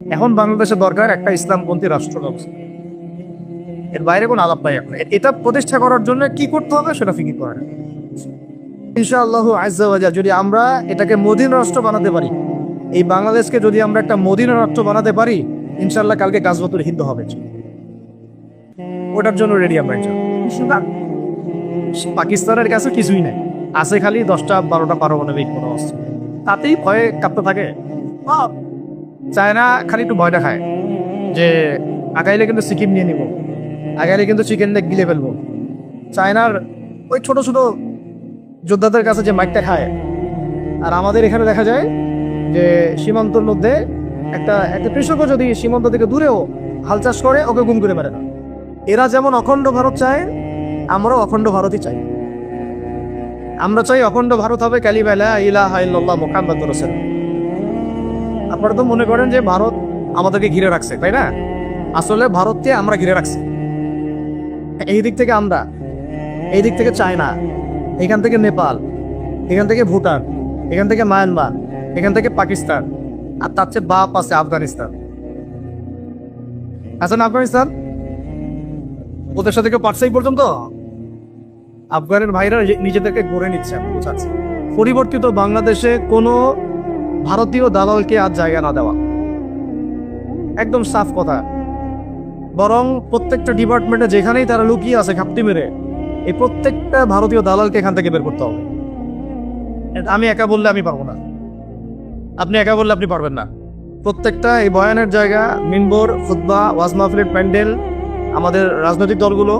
এখন বাংলাদেশে দরকার একটা ইসলামপন্থী রাষ্ট্র ব্যবস্থা। এর বাইরে কোনো আলাপ নাই এখন। এটা প্রতিষ্ঠা করার জন্য কি করতে হবে সেটা ফিকির করে ইনশাআল্লাহ আজ্জাওয়াজা যদি আমরা এটাকে মদিন রাষ্ট্র বানাতে পারি এই বাংলাদেশকে যদি আমরা একটা মদিনা রাষ্ট্র বানাতে পারি ইনশাআল্লাহ কালকে গাছবতুল হিন্দু হবে। ওটার জন্য রেডি আমরা পাকিস্তানের কাছে কিছুই নাই। আছে খালি দশটা বারোটা পারমাণবিক কোনো অস্ত্র। তাতেই ভয়ে কাঁপতে থাকে। চায়না খালি একটু ভয়টা খায় যে আগাইলে কিন্তু সিকিম নিয়ে নিব, আগাইলে কিন্তু চিকেন লেগ গিলে ফেলব। চায়নার ওই ছোট ছোট যোদ্ধাদের কাছে যে মাইকটা খায়, আর আমাদের এখানে দেখা যায় যে সীমান্তর মধ্যে একটা একটা কৃষকও যদি সীমান্ত থেকে দূরেও হাল চাষ করে, ওকে গুম করে মেরে না। এরা যেমন অখণ্ড ভারত চায়, আমরাও অখণ্ড ভারতই চাই। আমরা চাই অখণ্ড ভারত হবে কালিবেলা ইলাহা ইল্লাল্লাহ মুহাম্মদ রসুল আপনারা তো মনে করেন যে ভারত আমাদেরকে ঘিরে রাখছে, তাই না? আসলে ভারতকে আমরা ঘিরে রাখছি। এই দিক থেকে আমরা, এই দিক থেকে চায়না, এখান থেকে নেপাল, এখান থেকে ভুটান, এখান থেকে মায়ানমার, এখান থেকে পাকিস্তান, আর তার চেয়ে বাপ আছে আফগানিস্তান। আছেন আফগানিস্তান? ওদের সাথে কেউ পারছে এই পর্যন্ত? আফগানের ভাইরা নিজেদেরকে গড়ে নিচ্ছে বোঝাচ্ছে। পরিবর্তিত বাংলাদেশে কোনো ভারতীয় দালালকে আর জায়গা না দেওয়া। একদম সাফ কথা। বরং প্রত্যেকটা ডিপার্টমেন্টে যেখানেই তারা লুকিয়ে আছে ঘাপটি মেরে, এই প্রত্যেকটা ভারতীয় দালালকে এখান থেকে বের করতে হবে। আমি একা বললে আমি পারব না। আপনি একা বললে আপনি পারবেন না। প্রত্যেকটা এই বয়ানের জায়গা, মিনবোর, খুতবা, ওয়াজ মাহফিলের প্যান্ডেল, আমাদের রাজনৈতিক দলগুলো,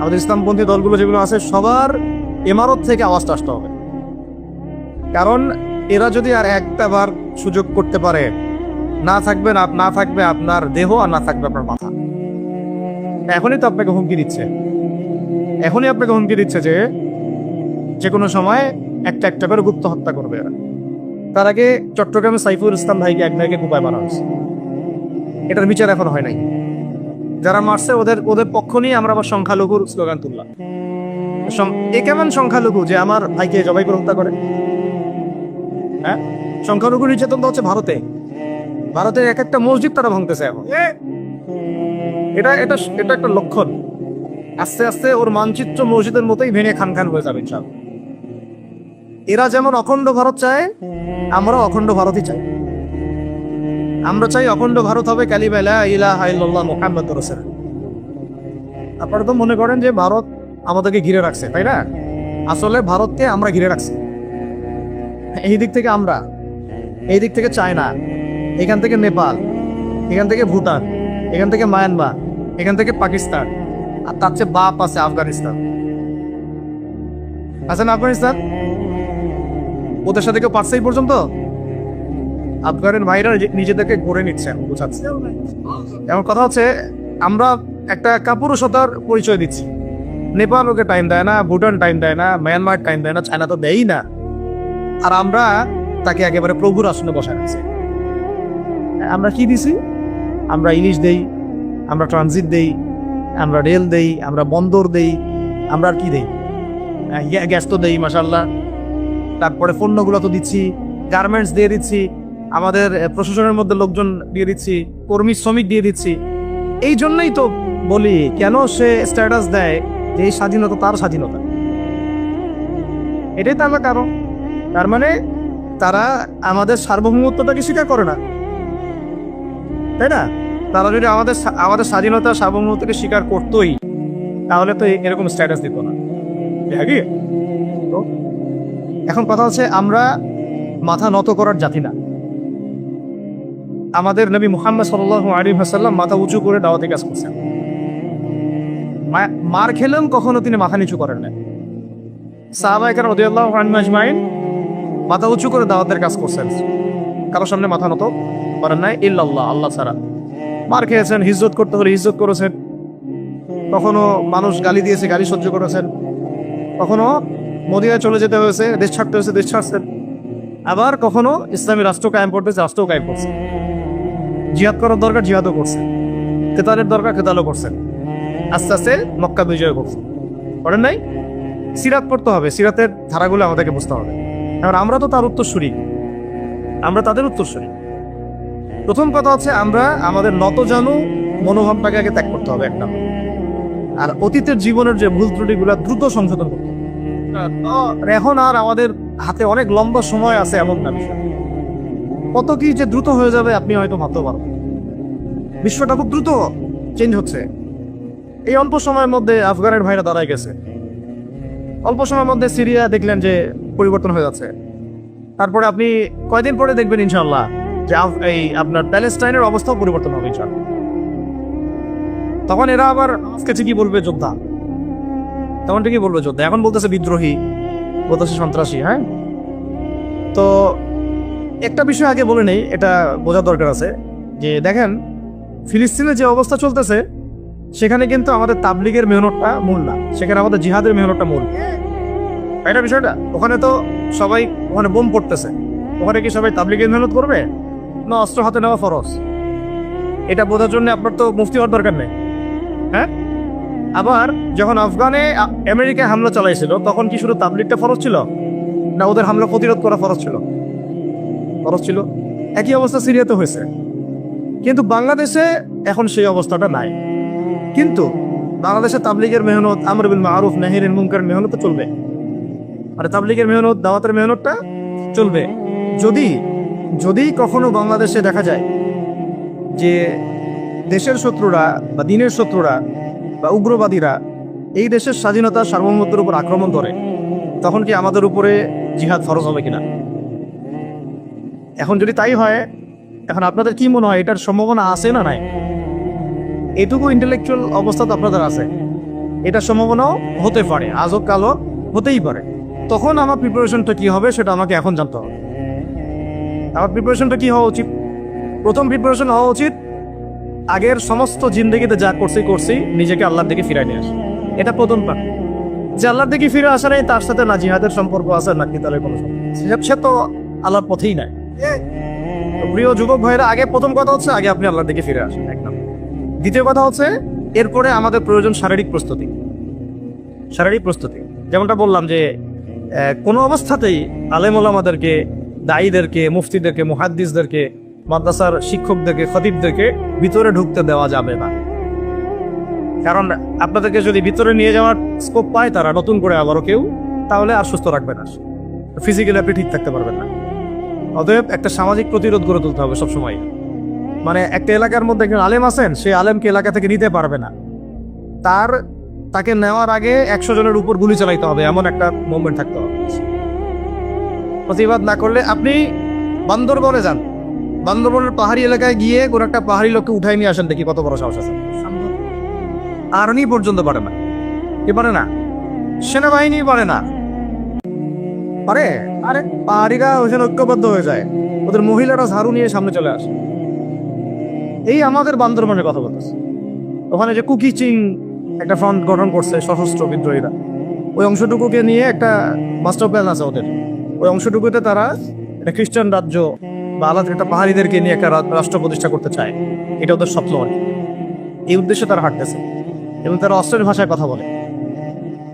আমাদের ইসলামপন্থী দলগুলো যেগুলো আছে, সবার ইমারত থেকে আওয়াজটা আসতে হবে। কারণ এরা যদি আর একটা বার সুযোগ করতে পারে, না থাকবে না না থাকবে আপনার দেহ আর না থাকবে আপনার মাথা। এখনই তো আপনাকে হুমকি দিচ্ছে। এখনই আপনাকে হুমকি দিচ্ছে যে যে কোনো সময় একটা একটা করে গুপ্ত হত্যা করবে এরা। তার আগে চট্টগ্রামে সাইফুল ইসলাম ভাইকে এক ভাইকে কুপায় মারা হয়েছে। এটার বিচার এখন হয় নাই। যারা মারছে, ওদের ওদের পক্ষ নিয়ে আমরা আবার সংখ্যালঘুর স্লোগান তুললাম। এ কেমন সংখ্যালঘু যে আমার ভাইকে জবাই করে হত্যা করে? হ্যাঁ? সংখ্যালঘু নির্যাতন তো হচ্ছে ভারতে। ভারতের এক একটা মসজিদ তারা ভাঙতেছে এখন। এটা এটা এটা একটা লক্ষণ। আস্তে আস্তে ওর মানচিত্র মসজিদের মতোই ভেঙে খান খান হয়ে যাবে ইনশাআল্লাহ। এরা যেমন অখণ্ড ভারত চায় আমরা অখণ্ড ভারতই চাই। আমরা চাই অখণ্ড ভারত হবে কালিবেলা ইলাহা ইল্লাল্লাহ মুহাম্মদ রসুল আপনারা তো মনে করেন যে ভারত আমাদেরকে ঘিরে রাখছে তাই না? আসলে ভারতকে আমরা ঘিরে রাখছি। এই দিক থেকে আমরা, এই দিক থেকে চায়না, এখান থেকে নেপাল, এখান থেকে ভুটান, এখান থেকে মায়ানমার, এখান থেকে পাকিস্তান, আর তার চেয়ে বাপ আছে আফগানিস্তান। আছেন আফগানিস্তান? ওদের সাথে কেউ পারছে এই পর্যন্ত? আফগানের ভাইরা নিজে- নিজেদেরকে গড়ে নিচ্ছেন বোঝাচ্ছে। এমন কথা হচ্ছে, আমরা একটা কাপুরুষতার পরিচয় দিচ্ছি। নেপাল ওকে টাইম দেয় না, ভুটান টাইম দেয় না, মায়ানমার টাইম দেয় না, চায়না তো দেয়ই না। আর আমরা তাকে একেবারে প্রভুর আসনে বসায় রাখছি। আমরা কি দিছি? আমরা ইলিশ দেই, আমরা ট্রানজিট দেই, আমরা রেল দেই, আমরা বন্দর দেই, আমরা আর কি দেই? গ্যাস তো দেই মাসাল্লাহ তারপরে পণ্যগুলো তো দিচ্ছি গার্মেন্টস দিয়ে দিচ্ছি, আমাদের প্রশাসনের মধ্যে লোকজন দিয়ে দিচ্ছি, কর্মী, শ্রমিক দিয়ে দিচ্ছি। এই জন্যই তো বলি, কেন সে স্ট্যাটাস দেয় যে এই স্বাধীনতা তার স্বাধীনতা? এটাই তো আমার কারণ। তার মানে তারা আমাদের সার্বভৌমত্বটাকে স্বীকার করে না। তাই না? তারা যদি আমাদের আমাদের স্বাধীনতা, সার্বভৌমত্বকে স্বীকার করতোই, তাহলে তো এরকম স্ট্যাটাস দিত না। এখন কথা হচ্ছে আমরা মাথা নত করার জাতি না। আমাদের নবী মুহাম্মদ সাল্লাল্লাহু আলাইহি ওয়াসাল্লাম মাথা উঁচু করে দাওয়াতে কাজ করছেন। মার খেলেও কখনো তিনি মাথা নিচু করেন না সাহাবা একরাম রাদিয়াল্লাহু আজমাইন মাথা উঁচু করে দাওয়াতের কাজ করছেন। কারও সামনে মাথা নত করেন নাই, ইল্লাল্লাহ, আল্লাহ ছাড়া। মার খেয়েছেন হিজ্জত করতে হলে হিজ্জত করেছেন। কখনো মানুষ গালি দিয়েছে, গালি সহ্য করেছেন। কখনো মদিনায় চলে যেতে হয়েছে, দেশ ছাড়তে হয়েছে, দেশ ছাড়ছেন। আবার কখনো ইসলামী রাষ্ট্র কায়েম করতে হয়েছে রাষ্ট্র কায়েম করছে। জিহাদ করার দরকার, জিহাদও করছে। কেতালের দরকার, কেতালও করছেন আস্তে আস্তে মক্কা বিজয় করছে। করেন নাই? সিরাত পড়তে হবে, সিরাতের ধারাগুলো আমাদেরকে বুঝতে হবে। এবার আমরা তো তার উত্তরসূরি। আমরা তাদের উত্তরসূরি। প্রথম কথা হচ্ছে আমরা আমাদের নতজানু মনোভাবটাকে আগে ত্যাগ করতে হবে একটা। আর অতীতের জীবনের যে ভুল ত্রুটিগুলো দ্রুত সংশোধন করতে হবে। এখন আর আমাদের হাতে অনেক লম্বা সময় আছে এমন না বিষয়। কত কি যে দ্রুত হয়ে যাবে আপনি হয়তো ভাবতে পারবেন বিশ্বটা খুব দ্রুত চেঞ্জ হচ্ছে। এই অল্প সময়ের মধ্যে আফগানের ভাইরা দাঁড়ায় গেছে। অল্প সময়ের মধ্যে সিরিয়া দেখলেন যে পরিবর্তন হয়ে যাচ্ছে। তারপরে আপনি কয়দিন পরে দেখবেন ইনশাল্লাহ যে এই আপনার প্যালেস্টাইনের অবস্থাও পরিবর্তন হবে তখন এরা আবার আজকে ঠিকই বলবে যোদ্ধা। তখন ঠিকই বলবে যোদ্ধা। এখন বলতেছে বিদ্রোহী বলতেছে সন্ত্রাসী হ্যাঁ? তো একটা বিষয় আগে বলে নেই, এটা বোঝার দরকার আছে। যে দেখেন, ফিলিস্তিনে যে অবস্থা চলতেছে, সেখানে কিন্তু আমাদের তাবলিগের মেহনতটা মূল না। সেখানে আমাদের জিহাদের মেহনতটা মূল। এটা বিষয়টা, ওখানে তো সবাই, ওখানে বোম পড়তেছে। ওখানে কি সবাই তাবলিগের মেহনত করবে? না অস্ত্র হাতে নেওয়া ফরজ? এটা বোঝার জন্য আপনার তো মুফতি হওয়ার দরকার নেই। হ্যাঁ? আবার যখন আফগানে আমেরিকায় হামলা চালাইছিল, তখন কি শুধু তাবলিগটা ফরজ ছিল? না ওদের হামলা প্রতিরোধ করা ফরজ ছিল? ফরজ ছিল? একই অবস্থা সিরিয়াতে হয়েছে। কিন্তু বাংলাদেশে এখন সেই অবস্থাটা নাই। কিন্তু বাংলাদেশে তাবলিগের মেহনত, আমর বিল মারুফ নাহিরের মুনকার মেহনত চলবে। মানে তাবলিগের মেহনত, দাওয়াতের মেহনতটা চলবে। যদি যদি কখনো বাংলাদেশে দেখা যায় যে দেশের শত্রুরা বা দিনের শত্রুরা বা উগ্রবাদীরা এই দেশের স্বাধীনতা সার্বভৌমত্বের উপর আক্রমণ করে, তখন কি আমাদের উপরে জিহাদ ফরজ হবে কিনা? এখন যদি তাই হয়, এখন আপনাদের কি মনে হয়, এটার সম্ভাবনা আছে না নাই? এটুকু ইন্টেলেকচুয়াল অবস্থা তো আপনাদের আছে। এটার সম্ভাবনাও হতে পারে, আজও কালো হতেই পারে। তখন আমার প্রিপারেশনটা কি হবে সেটা আমাকে এখন জানতে হবে। আমার প্রিপারেশনটা কি হওয়া উচিত? প্রথম প্রিপারেশন হওয়া উচিত, আগের সমস্ত জিন্দগিতে যা করছি করছি, নিজেকে আল্লাহর দিকে ফিরাই নিয়ে আসি। এটা প্রথম পাঠ যে আল্লাহর দিকে ফিরে আসা নেই তার সাথে না জিহাদের সম্পর্ক আছে, না কি তাহলে কোনো সম্পর্ক সে- তো আল্লাহর পথেই নাই। প্রিয় যুবক ভাইরা, আগে প্রথম কথা হচ্ছে, আগে আপনি আল্লাহর দিকে ফিরে আসেন একদম দ্বিতীয় কথা হচ্ছে, এরপরে আমাদের প্রয়োজন শারীরিক প্রস্তুতি। শারীরিক প্রস্তুতি। যেমনটা বললাম যে কোনো অবস্থাতেই আলেম ওলামাদেরকে দায়ীদেরকে মুফতিদেরকে, মুহাদ্দিসদেরকে, মাদ্রাসার শিক্ষকদেরকে, খতিবদেরকে ভিতরে ঢুকতে দেওয়া যাবে না। কারণ আপনাদেরকে যদি ভিতরে নিয়ে যাওয়ার স্কোপ পায় তারা, নতুন করে আবারও কেউ, তাহলে আর সুস্থ রাখবে না। ফিজিক্যালি আপনি ঠিক থাকতে পারবেন না। অতএব একটা সামাজিক প্রতিরোধ গড়ে তুলতে হবে সবসময়। মানে একটা এলাকার মধ্যে একজন আলেম আছেন সেই আলেমকে এলাকা থেকে নিতে পারবে না। তার তাকে নেওয়ার আগে একশো জনের উপর গুলি চালাইতে হবে, এমন একটা মুভমেন্ট থাকতে হবে। প্রতিবাদ না করলে আপনি বান্দরবনে যান। বান্দরবনের পাহাড়ি এলাকায় গিয়ে কোন একটা পাহাড়ি লোককে উঠাই নিয়ে আসেন দেখি কত বড় সাহস আছে। আর্মি পর্যন্ত পারে না। কি পারে না? সেনাবাহিনী পারে না। পারে? আরে, পাহাড়িরা ওখানে ঐক্যবদ্ধ হয়ে যায়। ওদের মহিলারা ঝাড়ু নিয়ে সামনে চলে আসে। এই আমাদের বান্দরবনের কথা বলতেছে। ওখানে যে কুকি চিং একটা ফ্রন্ট গঠন করছে সশস্ত্র বিদ্রোহীরা। ওই অংশটুকুকে নিয়ে একটা মাস্টার প্ল্যান আছে ওদের। ওই অংশটুকুতে তারা একটা খ্রিস্টান রাজ্য বা আলাদা একটা পাহাড়িদেরকে নিয়ে একটা রাষ্ট্র প্রতিষ্ঠা করতে চায়। এটা ওদের স্বপ্ন আর। এই উদ্দেশ্যে তারা হাঁটতেছে এবং তারা অস্ট্রেল ভাষায় কথা বলে।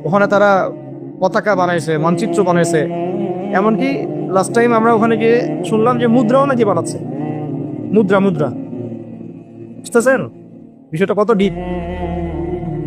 ওখানে তারা পতাকা বানাইছে, মানচিত্র বানাইছে। এমনকি লাস্ট টাইম আমরা ওখানে গিয়ে শুনলাম যে মুদ্রাও নাকি বানাচ্ছে। মুদ্রা মুদ্রা। বুঝতেছেন? বিষয়টা কত ডিপ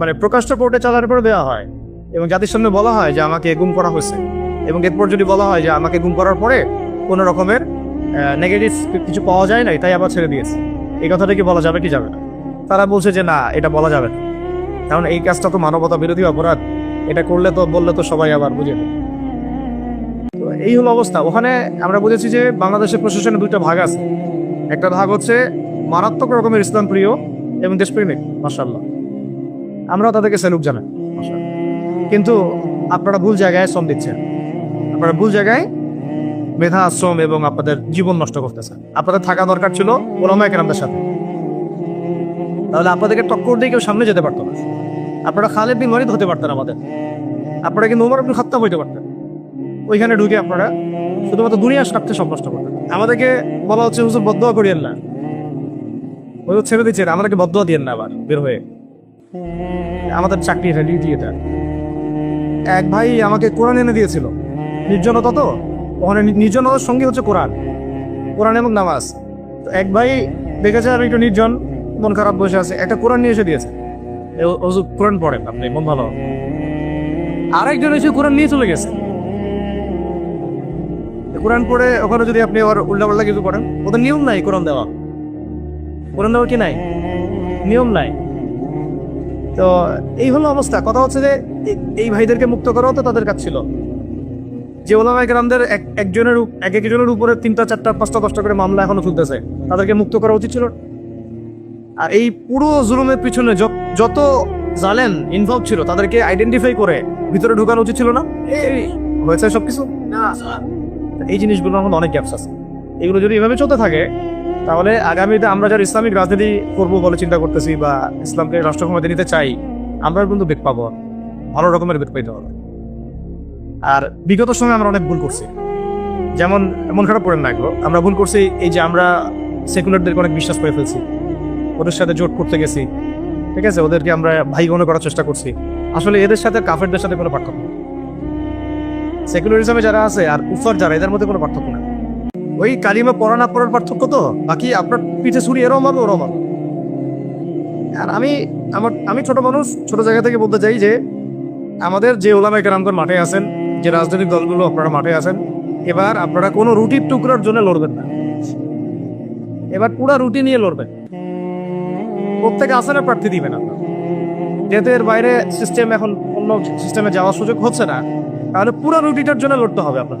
মানে প্রকাশ্য পোর্টে চালানোর পরে দেওয়া হয়। এবং জাতির সামনে বলা হয় যে আমাকে গুম করা হয়েছে। এবং এরপর যদি বলা হয় যে আমাকে গুম করার পরে কোনো রকমের নেগেটিভ কিছু পাওয়া যায় নাই, তাই আবার ছেড়ে দিয়েছে। এই কথাটা কি বলা যাবে কি যাবে না? তারা বলছে যে না, এটা বলা যাবে না। কারণ এই কাজটা তো মানবতা বিরোধী অপরাধ। এটা করলে তো, বললে তো সবাই আবার বুঝে এই হলো অবস্থা। ওখানে আমরা বুঝেছি যে বাংলাদেশের প্রশাসনে দুইটা ভাগ আছে। একটা ভাগ হচ্ছে মারাত্মক রকমের ইসলাম প্রিয় এবং দেশপ্রেমিক মাসাল্লাহ আমরা তাদেরকে স্যালুট জানাই। কিন্তু আপনারা ভুল জায়গায় শ্রম দিচ্ছেন। আপনারা ভুল জায়গায় মেধা আশ্রম এবং আপনাদের জীবন নষ্ট করতেছেন। আপনাদের থাকা দরকার ছিল ওলামা কেরামদের সাথে। তাহলে আপনাদেরকে টক্কর দিয়ে কেউ সামনে যেতে পারতো না। আপনারা খালেদ বিন ওয়ালিদ হতে পারতেন আমাদের। আপনারা কিন্তু ওমর আপনি খাত্তাব হইতে পারতেন। ওইখানে ঢুকে আপনারা শুধুমাত্র দুনিয়ার স্বার্থে সব নষ্ট করতেন। আমাদেরকে বলা হচ্ছে, হুজুর বদোয়া করিয়েন না। ওই ছেড়ে দিচ্ছেন। আমাদেরকে বদোয়া দিয়েন না আবার, বের হয়ে। আমাদের চাকরি এটা ডিউটি এটা এক ভাই আমাকে কোরআন এনে দিয়েছিল। নির্জনতা তো? ওখানে নির্জনতার সঙ্গে হচ্ছে কোরআন। কোরআন এবং নামাজ। তো এক ভাই দেখেছে আমি একটু নির্জন, মন খারাপ বসে আছে, একটা কোরআন নিয়ে এসে দিয়েছে। যে কোরআন পড়েন আপনি, মন ভালো। আরেকজন এসে কোরআন নিয়ে চলে গেছে। কোরআন পড়ে ওখানে যদি আপনি আবার উল্টাপাল্টা কিছু করেন, ওদের নিয়ম নাই কোরআন দেওয়া। কোরআন দেওয়ার কি নাই? নিয়ম নাই। তো এই হলো অবস্থা। কথা হচ্ছে যে এই ভাইদেরকে মুক্ত করাও তো তাদের কাজ ছিল। যে ওলামায় গ্রামদের এক একজনের এক একজনের উপরে তিনটা চারটা পাঁচটা দশটা করে মামলা এখনও চলতেছে। তাদেরকে মুক্ত করা উচিত ছিল। আর এই পুরো জুলুমের পিছনে যত জালেন ইনভলভ ছিল তাদেরকে আইডেন্টিফাই করে ভিতরে ঢুকানো উচিত ছিল না? এই হয়েছে সবকিছু? এই জিনিসগুলোর মধ্যে অনেক গ্যাপস আছে। এগুলো যদি এভাবে চলতে থাকে তাহলে আগামীতে আমরা যারা ইসলামিক রাজনীতি করব বলে চিন্তা করতেছি বা ইসলামকে রাষ্ট্র ক্ষমতা নিতে চাই, আমরা কিন্তু বেগ পাবো। ভালো রকমের বেগ পাইতে হবে। আর বিগত সময় আমরা অনেক ভুল করছি। যেমন, মন খারাপ করেন না আমরা ভুল করছি, এই যে আমরা সেকুলারদেরকে অনেক বিশ্বাস করে ফেলছি। ওদের সাথে জোট করতে গেছি। ঠিক আছে? ওদেরকে আমরা ভাই মনে করার চেষ্টা করছি। আসলে এদের সাথে কাফেরদের সাথে কোনো পার্থক্য নেই। সেকুলারিজমে যারা আছে আর উফার যারা, এদের মধ্যে কোনো পার্থক্য নেই। ওই কালিমা পড়া না পড়ার পার্থক্য তো? বাকি আপনার পিঠে ছুরি এরও মারবে ওরাও মারবে আর আমি, আমার, আমি ছোট মানুষ, ছোট জায়গা থেকে বলতে চাই যে, আমাদের যে ওলামা কেরামগণ মাঠে আছেন, যে রাজনৈতিক দলগুলো আপনারা মাঠে আছেন, এবার আপনারা কোনো রুটির টুকরার জন্য লড়বেন না। এবার পুরা রুটি নিয়ে লড়বেন। প্রত্যেকে আসনের প্রার্থী দিবেন আপনারা যেহেতু বাইরে সিস্টেম এখন অন্য সিস্টেমে যাওয়ার সুযোগ হচ্ছে না, তাহলে পুরো রুটিটার জন্য লড়তে হবে আপনার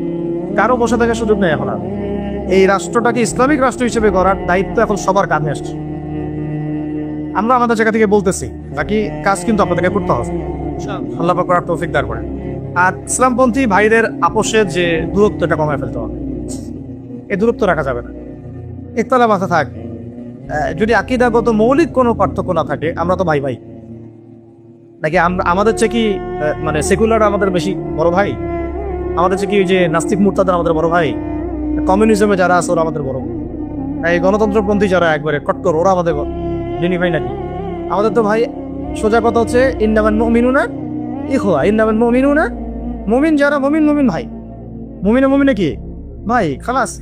কারও বসে থাকার সুযোগ নেই এখন আর। এই রাষ্ট্রটাকে ইসলামিক রাষ্ট্র হিসেবে গড়ার দায়িত্ব এখন সবার কাঁধে আসছে। আমরা আমাদের জায়গা থেকে বলতেছি, বাকি কাজ কিন্তু আপনাদেরকে করতে হবে। আল্লাহ করার তৌফিক দার করেন। আর ইসলামপন্থী ভাইদের আপোষের যে দূরত্বটা কমায় ফেলতে হবে, এই দূরত্ব রাখা যাবে না। একতলা মাথা থাক। যদি আকিদাগত মৌলিক কোনো পার্থক্য না থাকে, আমরা তো ভাই ভাই। নাকি আমরা আমাদের চেয়ে কি মানে সেকুলার আমাদের বেশি বড় ভাই? আমাদের চেয়ে কি ওই যে নাস্তিক মুরতাদের আমাদের বড় ভাই? কমিউনিজমে যারা আছে ওরা আমাদের বড় এই গণতন্ত্রপন্থী যারা একবারে কট্টর ওরা আমাদের যিনি ভাই নাকি? আমাদের তো ভাই, সোজা কথা হচ্ছে ইন্দামান মমিনুনা ইখোয়া ইন্দামান মমিনুনা মমিন যারা, মমিন মমিন ভাই। মমিনে মমিনে কি? ভাই, খালাস।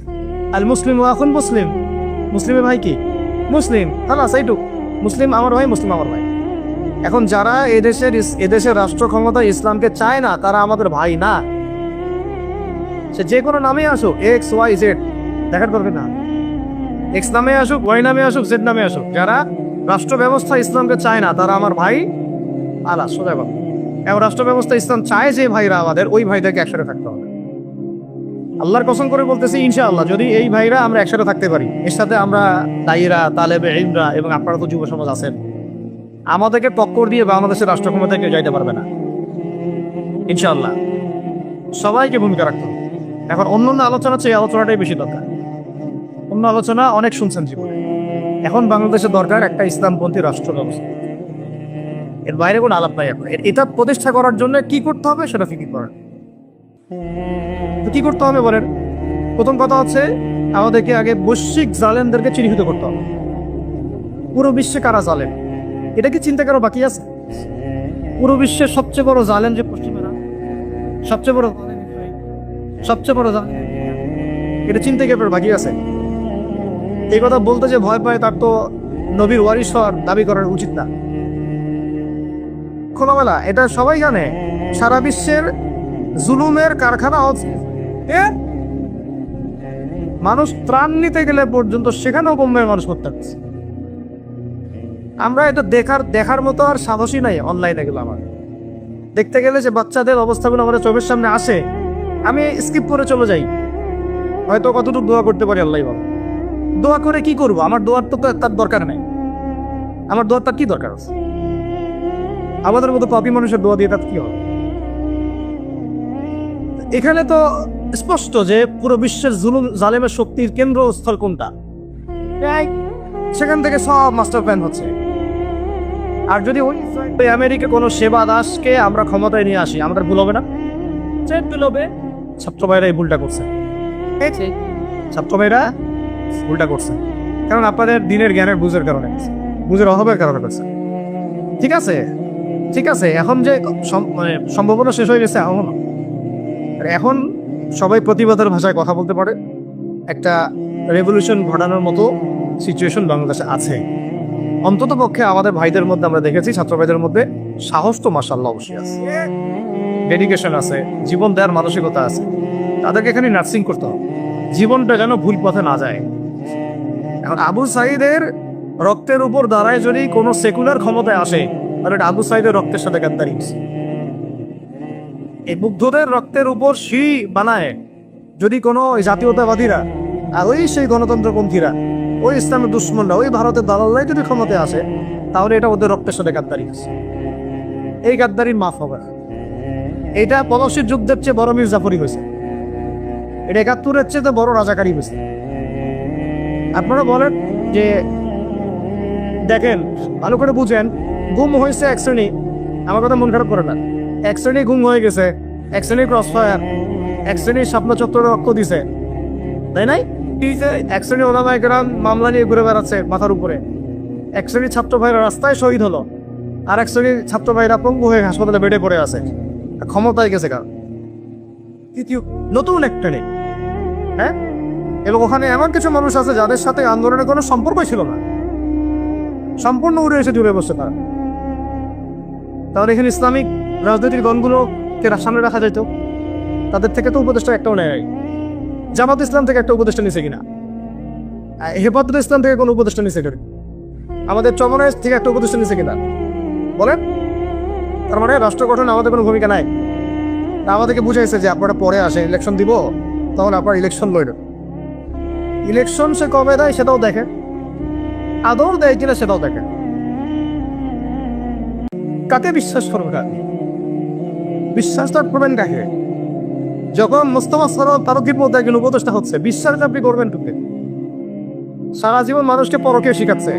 আল মুসলিম ও এখন মুসলিম। মুসলিমে ভাই কি? মুসলিম। খালাস, এইটুক। মুসলিম আমার ভাই, মুসলিম আমার ভাই। এখন যারা এদেশের এদেশের রাষ্ট্র ক্ষমতা ইসলামকে চায় না, তারা আমাদের ভাই না। সে যে কোনো নামে আসুক এক্স ওয়াই জেড দেখার করবে না। এক্স নামে আসুক ওয়াই নামে আসুক জেড নামে আসুক। যারা রাষ্ট্র ব্যবস্থা ইসলামকে চায় না, তারা আমার ভাই আলা সোজা এবং রাষ্ট্র ব্যবস্থা ইসলাম চায় যে ভাইরা আমাদের, ওই ভাইদেরকে একসাথে থাকতে হবে। আল্লাহর কসম করে বলতেছি, ইনশাআল্লাহ, যদি এই ভাইরা আমরা একসাথে থাকতে পারি, এর সাথে আমরা দায়ীরা, তালেবে ইমরা এবং আপনারা তো যুব সমাজ আছেন, আমাদেরকে টক্কর দিয়ে বাংলাদেশের রাষ্ট্র ক্ষমতায় কেউ যাইতে পারবে না। ইনশাআল্লাহ। সবাইকে ভূমিকা রাখতে হবে। এখন অন্য অন্য আলোচনা চেয়ে আলোচনাটাই বেশি দরকার। অন্য আলোচনা অনেক শুনছেন জীবনে। এখন বাংলাদেশের দরকার একটা ইসলামপন্থী রাষ্ট্র ব্যবস্থা। এর বাইরে কোনো আলাপ নাই এখন। এটা প্রতিষ্ঠা করার জন্য কি করতে হবে সেটা ফিকির করেন। তো কি করতে হবে বলেন? প্রথম কথা হচ্ছে, আমাদেরকে আগে বৈশ্বিক জালেমদেরকে চিহ্নিত করতে হবে। পুরো বিশ্বে কারা জালেম? এটা কি চিন্তা করা বাকি আছে? পুরো বিশ্বের সবচেয়ে বড় জালেম যে পশ্চিমেরা, সবচেয়ে বড় জালেম সবচেয়ে বড় আমেরিকা। এটা চিন্তা আপনার বাকি আছে। এই কথা বলতে যে ভয় পায়, তার তো নবীর ওয়ারিস হওয়ার দাবি করার উচিত না। খোলামেলা, এটা সবাই জানে। সারা বিশ্বের জুলুমের কারখানা হচ্ছে। মানুষ ত্রাণ নিতে গেলে পর্যন্ত সেখানেও বোম্বের মানুষ করতে পারছে আমরা এটা দেখার দেখার মতো আর সাহসী নাই অনলাইনে গেলে আমার। দেখতে গেলে যে বাচ্চাদের অবস্থাগুলো আমাদের চোখের সামনে আসে আমি স্কিপ করে চলে যাই। হয়তো কতটুকু দোয়া করতে পারি, আল্লাহ বল দোয়া করে কি করব? আমার দোয়ার তো তার দরকার নেই। আমার দোয়ার তার কি দরকার আছে? আমাদের মতো কপি মানুষের দোয়া দিয়ে তার কি হবে? এখানে তো স্পষ্ট যে পুরো বিশ্বের জুলুম, জালেমের শক্তির কেন্দ্রস্থল কোনটা? সেখান থেকে সব মাস্টার প্ল্যান হচ্ছে। আর যদি ওই আমেরিকা কোনো সেবা দাসকে আমরা ক্ষমতায় নিয়ে আসি, আমাদের ভুল হবে না? ভুল হবে। ছাত্র ভাইরা এই ভুলটা করছে। ছাত্র ভাইরা ভুলটা করছে। কারণ আপনাদের দিনের জ্ঞানের বুঝের কারণে বুঝের অভাবের কারণে করছে। ঠিক আছে? ঠিক আছে এখন যে মানে সম্ভাবনা শেষ হয়ে গেছে এমন এখন সবাই প্রতিবাদের ভাষায় কথা বলতে পারে। একটা রেভলিউশন ঘটানোর মতো সিচুয়েশন বাংলাদেশে আছে। অন্তত পক্ষে আমাদের ভাইদের মধ্যে আমরা দেখেছি ছাত্র ভাইদের মধ্যে সাহস তো মাসাল্লাহ অবশ্যই আছে। ডেডিকেশন আছে, জীবন দেওয়ার মানসিকতা আছে তাদেরকে এখানে নার্সিং করতে হবে জীবনটা যেন ভুল পথে না যায় এখন আবু সাইদের রক্তের উপর দাঁড়ায় যদি কোনো সেকুলার ক্ষমতায় আসে, তাহলে এটা আবু সাইদের রক্তের সাথে গাদ্দারি। এই মুগ্ধদের রক্তের উপর সিঁড়ি বানায় যদি কোনো জাতীয়তাবাদীরা, আর ওই সেই গণতন্ত্রপন্থীরা, ওই ইসলামের দুশ্মনরা, ওই ভারতের দালাল্লাই যদি ক্ষমতায় আসে, তাহলে এটা ওদের রক্তের সাথে গাদ্দারি আছে এই গাদ্দারির মাফ হবে না। এটা পলসির যুদ্ধের চেয়ে বড় মীর জাফরি হয়েছে। এটা একাত্তরের চেয়ে তো বড় রাজাকারী হয়েছে। আপনারা বলেন যে, দেখেন, ভালো করে বুঝেন, গুম হয়েছে এক শ্রেণি। আমার কথা মন খারাপ করে না। এক শ্রেণি গুম হয়ে গেছে, এক শ্রেণি ক্রস ফায়ার এক শ্রেণির স্বপ্ন চত্বরে রক্ত দিছে। তাই নাই? এক শ্রেণি ওলামায় গ্রাম মামলা নিয়ে ঘুরে বেড়াচ্ছে মাথার উপরে। এক শ্রেণির ছাত্র ভাইরা রাস্তায় শহীদ হলো, আর এক শ্রেণির ছাত্র ভাইরা পঙ্গু হয়ে হাসপাতালে বেডে পড়ে আছে। ক্ষমতায় গেছে কার? তৃতীয় নতুন একটা নেই। হ্যাঁ? এবং ওখানে এমন কিছু মানুষ আছে যাদের সাথে আন্দোলনের কোনো সম্পর্কই ছিল না। সম্পূর্ণ উড়ে এসে জুড়ে বসছে তারা। তাহলে এখানে ইসলামিক রাজনৈতিক দলগুলোকে সামনে রাখা যেত তাদের থেকে তো উপদেষ্টা একটাও নেয় জামাত ইসলাম থেকে একটা উপদেষ্টা নিছে কিনা? হেফাজত ইসলাম থেকে কোনো উপদেষ্টা নিছে কিনা? আমাদের চমনের থেকে একটা উপদেষ্টা নিছে কিনা? বলেন। তার মানে রাষ্ট্র গঠনে আমাদের কোনো ভূমিকা নাই। আমাদেরকে বুঝাইছে যে আপনারা পরে আসে ইলেকশন দিব তখন আপনার ইলেকশন লইল ইলেকশন সে কবে দেয় সেটাও দেখে। আদর দেয় কিনা সেটাও দেখে। কাকে বিশ্বাস করবে কাকে বিশ্বাসটা করবেন কাকে? যখন মোস্তফা সরল তারকির মধ্যে একজন উপদেষ্টা হচ্ছে, বিশ্বাস আপনি করবেন টুকে সারা জীবন মানুষকে পরকে শিখাচ্ছে।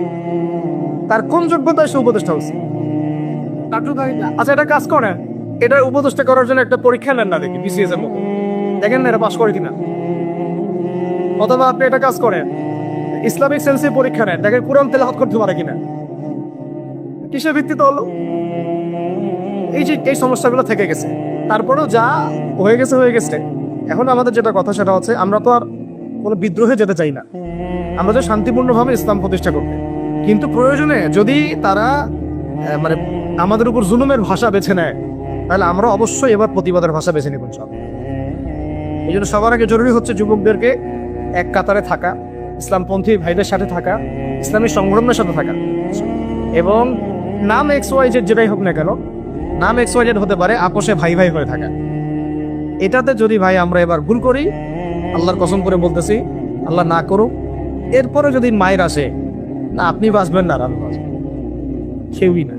তার কোন যোগ্যতায় সে উপদেষ্টা হচ্ছে? আচ্ছা এটা কাজ করেন। এটা উপদেষ্টা করার জন্য একটা পরীক্ষা নেন না দেখি বিসিএস এর দেখেন না এটা পাস করে কিনা। অথবা আপনি এটা কাজ করেন। ইসলামিক সেন্সে পরীক্ষা নেন। দেখেন কোরআন তেলাহাত করতে পারে কিনা। কিসের ভিত্তিতে হলো? এই যে, এই সমস্যাগুলো থেকে গেছে। তারপরেও যা হয়ে গেছে হয়ে গেছে। এখন আমাদের যেটা কথা, সেটা হচ্ছে আমরা তো আর কোনো বিদ্রোহে যেতে চাই না। আমরা যে শান্তিপূর্ণভাবে ইসলাম প্রতিষ্ঠা করতে। কিন্তু প্রয়োজনে যদি তারা মানে আমাদের উপর জুলুমের ভাষা বেছে নেয়। তাহলে আমরা অবশ্যই এবার প্রতিবাদের ভাষা বেছে নেব সব এই জন্য সবার আগে জরুরি হচ্ছে যুবকদেরকে এক কাতারে থাকা, ইসলামপন্থী ভাইদের সাথে থাকা, ইসলামী সংগঠনের সাথে থাকা। এবং নাম এক্স ওয়াই জেড যেটাই হোক না কেন, নাম এক্স ওয়াই জেড হতে পারে, আপোষে ভাই ভাই হয়ে থাকা। এটাতে যদি ভাই আমরা এবার ভুল করি, আল্লাহর কসম করে বলতেছি, আল্লাহ না করুক, এরপরে যদি মায়ের আসে, না, আপনি বাঁচবেন না আর আমি বাঁচবো কেউই না।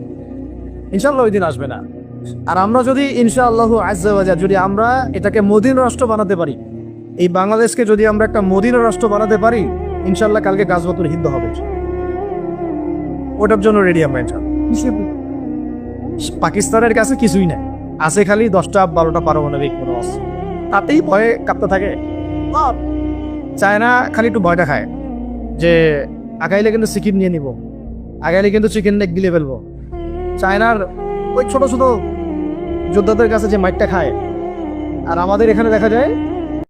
ইনশাল্লাহ ওই দিন আসবে না। আর আমরা যদি ইনশাআল্লাহ আজ্জাবাজা যদি আমরা এটাকে মদিন রাষ্ট্র বানাতে পারি, এই বাংলাদেশকে যদি আমরা একটা মদিন রাষ্ট্র বানাতে পারি ইনশাল্লাহ কালকে গাছবাতুর হিন্দ হবে। ওটার জন্য রেডি আমরা পাকিস্তানের কাছে কিছুই নাই। আছে খালি দশটা, বারোটা পারমাণবিক কোনো অস্ত্র। তাতেই ভয়ে কাঁপতে থাকে। চায়না খালি একটু ভয়টা খায় যে, আগাইলে কিন্তু চিকেন নিয়ে নিব। আগাইলে কিন্তু চিকেন লেগ গিলে ফেলব। চায়নার ওই ছোট ছোট যোদ্ধাদের কাছে যে মাইটটা খায়। আর আমাদের এখানে দেখা যায়